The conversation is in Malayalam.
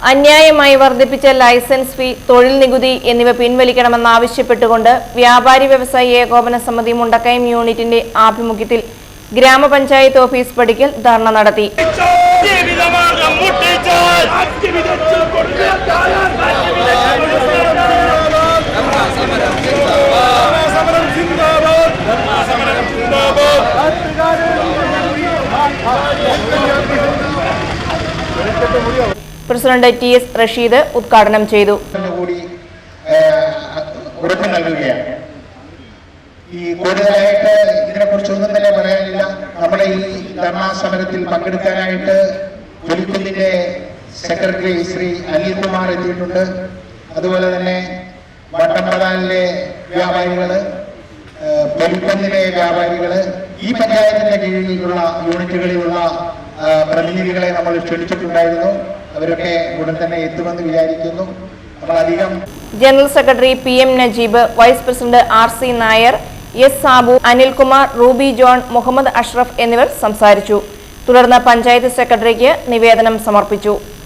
അന്യായമായി വർദ്ധിപ്പിച്ച ലൈസൻസ് ഫീ തൊഴിൽ നികുതി എന്നിവ പിൻവലിക്കണമെന്നാവശ്യപ്പെട്ടുകൊണ്ട് വ്യാപാരി വ്യവസായി ഏകോപന സമിതി മുണ്ടക്കയം യൂണിറ്റിന്റെ ആഭിമുഖ്യത്തിൽ ഗ്രാമപഞ്ചായത്ത് ഓഫീസ് പടിക്കൽ ധർണ നടത്തി. പ്രസിഡന്റ് ടി എസ് റഷീദ് ഉദ്ഘാടനം ചെയ്തു. ഉറപ്പ് നൽകുകയാണ്. ഈ കൂടുതലായിട്ട് ഇതിനെക്കുറിച്ചൊന്നും തന്നെ പറയാനില്ല? നമ്മുടെ ഈ ധർണാ സമരത്തിൽ പങ്കെടുക്കാനായിട്ട് പുലിക്കുന്നിന്റെ സെക്രട്ടറി ശ്രീ അനിൽകുമാർ എത്തിയിട്ടുണ്ട്. അതുപോലെ തന്നെ വട്ടമ്പതാലിലെ വ്യാപാരികൾ പുലിക്കുന്നിലെ വ്യാപാരികൾ ഈ പഞ്ചായത്തിന്റെ കീഴിലുള്ള യൂണിറ്റുകളിലുള്ള പ്രതിനിധികളെ നമ്മൾ ക്ഷണിച്ചിട്ടുണ്ടായിരുന്നു. അവരൊക്കെ ഉടൻ തന്നെ എത്തുമെന്ന് വിചാരിക്കുന്നു. General secretary P M Najeeb vice president R C Nair S Sabu Anilkumar Ruby John Muhammad Ashraf എന്നിവർ സംസാരിച്ചു. തുടർന്ന് പഞ്ചായത്ത് സെക്രട്ടറിക്ക് നിവേദനം സമർപ്പിച്ചു.